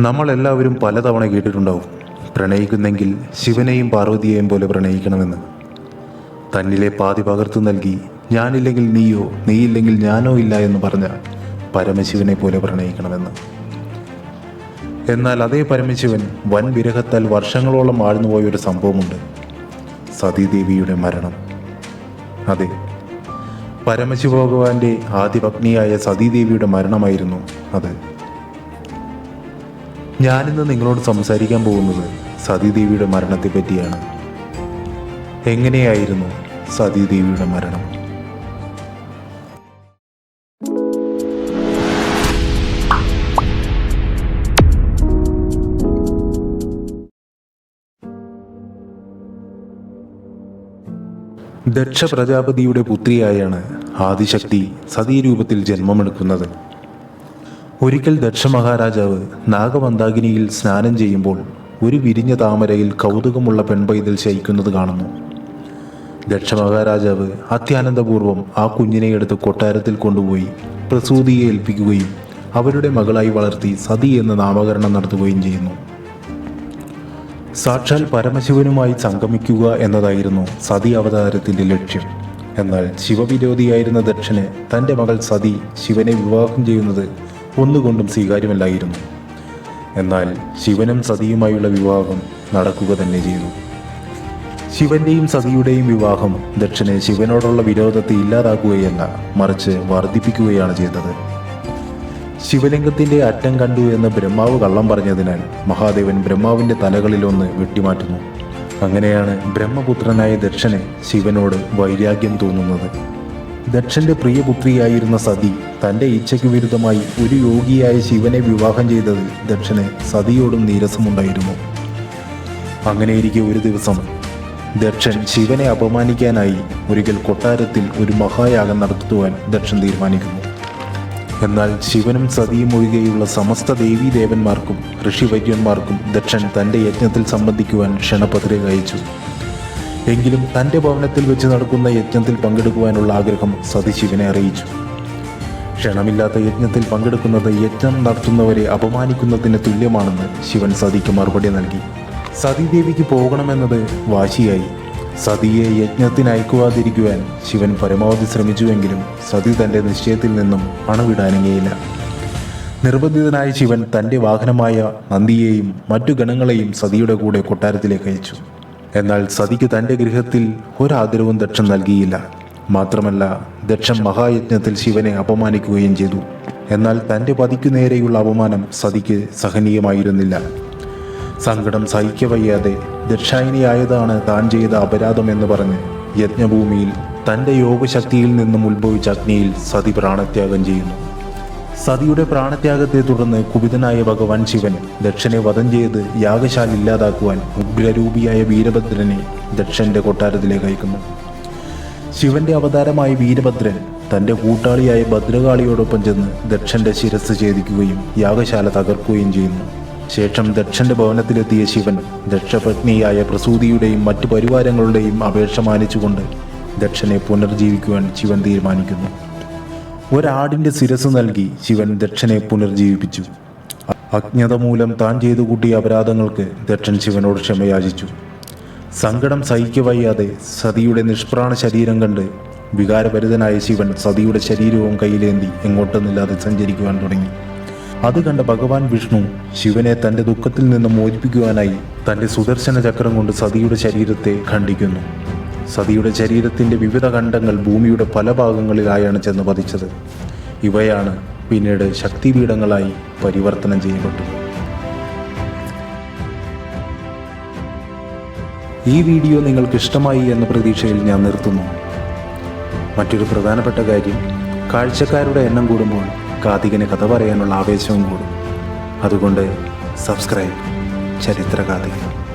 നമ്മളെല്ലാവരും പലതവണ കേട്ടിട്ടുണ്ടാവും. പ്രണയിക്കുന്നെങ്കിൽ ശിവനെയും പാർവതിയെയും പോലെ പ്രണയിക്കണമെന്ന്. തന്നിലെ പാതി പകർത്തു നൽകി ഞാനില്ലെങ്കിൽ നീയോ നീയില്ലെങ്കിൽ ഞാനോ ഇല്ല എന്ന് പറഞ്ഞ പരമശിവനെ പോലെ പ്രണയിക്കണമെന്ന്. എന്നാൽ അതേ പരമശിവൻ വൻ വിരഹത്താൽ വർഷങ്ങളോളം ആഴ്ന്നുപോയ ഒരു സംഭവമുണ്ട്. സതീദേവിയുടെ മരണം. അതെ പരമശിവ ഭഗവാന്റെ ആദിപത്നിയായ സതീദേവിയുടെ മരണമായിരുന്നു അത്. ഞാനിന്ന് നിങ്ങളോട് സംസാരിക്കാൻ പോകുന്നത് സതീദേവിയുടെ മരണത്തെ പറ്റിയാണ്. എങ്ങനെയായിരുന്നു സതീദേവിയുടെ മരണം? ദക്ഷ പ്രജാപതിയുടെ പുത്രിയായാണ് ആദിശക്തി സതീരൂപത്തിൽ ജന്മമെടുക്കുന്നത്. ഒരിക്കൽ ദക്ഷ മഹാരാജാവ് നാഗമന്ദാകിനിയിൽ സ്നാനം ചെയ്യുമ്പോൾ ഒരു വിരിഞ്ഞ താമരയിൽ കൗതുകമുള്ള പെൺപൈതൽ ശയിക്കുന്നത് കാണുന്നു. ദക്ഷ മഹാരാജാവ് അത്യാനന്ദപൂർവം ആ കുഞ്ഞിനെ എടുത്ത് കൊട്ടാരത്തിൽ കൊണ്ടുപോയി പ്രസൂതിയെ ഏൽപ്പിക്കുകയും അവരുടെ മകളായി വളർത്തി സതി എന്ന നാമകരണം നടത്തുകയും ചെയ്യുന്നു. സാക്ഷാൽ പരമശിവനുമായി സംഗമിക്കുക എന്നതായിരുന്നു സതി അവതാരത്തിന്റെ ലക്ഷ്യം. എന്നാൽ ശിവവിരോധിയായിരുന്ന ദക്ഷന് തന്റെ മകൾ സതി ശിവനെ വിവാഹം ചെയ്യുന്നത് ഒന്നുകൊണ്ടും സ്വീകാര്യമല്ലായിരുന്നു. എന്നാൽ ശിവനും സതിയുമായുള്ള വിവാഹം നടക്കുക തന്നെ ചെയ്തു. ശിവന്റെയും സതിയുടെയും വിവാഹം ദക്ഷന് ശിവനോടുള്ള വിരോധത്തെ ഇല്ലാതാക്കുകയല്ല മറിച്ച് വർദ്ധിപ്പിക്കുകയാണ് ചെയ്തത്. ശിവലിംഗത്തിന്റെ അറ്റം കണ്ടു എന്ന് ബ്രഹ്മാവ് കള്ളം പറഞ്ഞതിനാൽ മഹാദേവൻ ബ്രഹ്മാവിന്റെ തലകളിലൊന്ന് വെട്ടിമാറ്റുന്നു. അങ്ങനെയാണ് ബ്രഹ്മപുത്രനായ ദക്ഷന് ശിവനോട് വൈരാഗ്യം തോന്നുന്നത്. ദക്ഷന്റെ പ്രിയപുത്രിയായിരുന്ന സതി തന്റെ ഇച്ഛയ്ക്ക് വിരുദ്ധമായി ഒരു യോഗിയായ ശിവനെ വിവാഹം ചെയ്തത് ദക്ഷന് സതിയോടും നീരസമുണ്ടായിരുന്നു. അങ്ങനെയിരിക്കെ ഒരു ദിവസം ദക്ഷൻ ശിവനെ അപമാനിക്കാനായി ഒരിക്കൽ കൊട്ടാരത്തിൽ ഒരു മഹായാഗം നടത്തുവാൻ ദക്ഷൻ തീരുമാനിക്കുന്നു. എന്നാൽ ശിവനും സതിയും ഒഴികെയുള്ള സമസ്ത ദേവീദേവന്മാർക്കും ഋഷിവൈദ്യന്മാർക്കും ദക്ഷൻ തന്റെ യജ്ഞത്തിൽ സംബന്ധിക്കുവാൻ ക്ഷണപത്രിക അയച്ചു. എങ്കിലും തന്റെ ഭവനത്തിൽ വെച്ച് നടക്കുന്ന യജ്ഞത്തിൽ പങ്കെടുക്കുവാനുള്ള ആഗ്രഹം സതിശിവനെ അറിയിച്ചു. ക്ഷണമില്ലാത്ത യജ്ഞത്തിൽ പങ്കെടുക്കുന്നത് യജ്ഞം നടത്തുന്നവരെ അപമാനിക്കുന്നതിന് തുല്യമാണെന്ന് ശിവൻ സതിക്ക് മറുപടി നൽകി. സതീദേവിക്ക് പോകണമെന്നത് വാശിയായി. സതിയെ യജ്ഞത്തിന് അയക്കുവാതിരിക്കുവാൻ ശിവൻ പരമാവധി ശ്രമിച്ചുവെങ്കിലും സതി തന്റെ നിശ്ചയത്തിൽ നിന്നും പണവിടാനങ്ങിയില്ല നിർബന്ധിതനായ ശിവൻ തന്റെ വാഹനമായ നന്ദിയെയും മറ്റു ഗണങ്ങളെയും സതിയുടെ കൂടെ കൊട്ടാരത്തിലേക്ക് അയച്ചു. എന്നാൽ സതിക്ക് തന്റെ ഗൃഹത്തിൽ ഒരാദരവും ദക്ഷൻ നൽകിയില്ല. മാത്രമല്ല ദക്ഷം മഹായജ്ഞത്തിൽ ശിവനെ അപമാനിക്കുകയും ചെയ്തു. എന്നാൽ തന്റെ പതിക്കു നേരെയുള്ള അപമാനം സതിക്ക് സഹനീയമായിരുന്നില്ല. സങ്കടം സഹിക്കവയ്യാതെ ദക്ഷായിനിയായതാണ് താൻ ചെയ്ത അപരാധമെന്ന് പറഞ്ഞ് യജ്ഞഭൂമിയിൽ തന്റെ യോഗശക്തിയിൽ നിന്നും ഉത്ഭവിച്ച അഗ്നിയിൽ സതി പ്രാണത്യാഗം ചെയ്യുന്നു. സതിയുടെ പ്രാണത്യാഗത്തെ തുടർന്ന് കുപിതനായ ഭഗവാൻ ശിവൻ ദക്ഷനെ വധം ചെയ്ത് യാഗശാല ഇല്ലാതാക്കുവാൻ ഉഗ്രരൂപിയായ വീരഭദ്രനെ ദക്ഷന്റെ കൊട്ടാരത്തിലേക്ക് അയക്കുന്നു. ശിവന്റെ അവതാരമായ വീരഭദ്രൻ തന്റെ കൂട്ടാളിയായ ഭദ്രകാളിയോടൊപ്പം ചെന്ന് ദക്ഷന്റെ ശിരസ് ഛേദിക്കുകയും യാഗശാല തകർക്കുകയും ചെയ്യുന്നു. ശേഷം ദക്ഷന്റെ ഭവനത്തിലെത്തിയ ശിവൻ ദക്ഷപത്നിയായ പ്രസൂതിയുടെയും മറ്റു പരിവാരങ്ങളുടെയും അപേക്ഷ മാനിച്ചുകൊണ്ട് ദക്ഷനെ പുനർജീവിക്കുവാൻ ശിവൻ തീരുമാനിക്കുന്നു. ഒരാടിന്റെ ശിരസ് നൽകി ശിവൻ ദക്ഷനെ പുനർജീവിപ്പിച്ചു. അജ്ഞത മൂലം താൻ ചെയ്തു കൂട്ടിയ അപരാധങ്ങൾക്ക് ദക്ഷൻ ശിവനോട് ക്ഷമയാചിച്ചു. സങ്കടം സഹിക്കവയ്യാതെ സതിയുടെ നിഷ്പ്രാണ ശരീരം കണ്ട് വികാരഭരിതനായ ശിവൻ സതിയുടെ ശരീരവും കയ്യിലേന്തി എങ്ങോട്ടെന്നില്ലാതെ സഞ്ചരിക്കുവാൻ തുടങ്ങി. അത് കണ്ട ഭഗവാൻ വിഷ്ണു ശിവനെ തന്റെ ദുഃഖത്തിൽ നിന്ന് മോചിപ്പിക്കുവാനായി തന്റെ സുദർശന ചക്രം കൊണ്ട് സതിയുടെ ശരീരത്തെ ഖണ്ഡിക്കുന്നു. സതിയുടെ ശരീരത്തിന്റെ വിവിധ ഖണ്ഡങ്ങൾ ഭൂമിയുടെ പല ഭാഗങ്ങളിലായാണ് ചെന്ന് പതിച്ചത്. ഇവയാണ് പിന്നീട് ശക്തിപീഠങ്ങളായി പരിവർത്തനം ചെയ്യപ്പെട്ടത്. ഈ വീഡിയോ നിങ്ങൾക്ക് ഇഷ്ടമായി എന്ന പ്രതീക്ഷയിൽ ഞാൻ നിർത്തുന്നു. മറ്റൊരു പ്രധാനപ്പെട്ട കാര്യം കാഴ്ചക്കാരുടെ എണ്ണം കൂടുമ്പോൾ കാതികന് കഥ പറയാനുള്ള ആവേശവും കൂടും. അതുകൊണ്ട് സബ്സ്ക്രൈബ് ചരിത്രകാതികൻ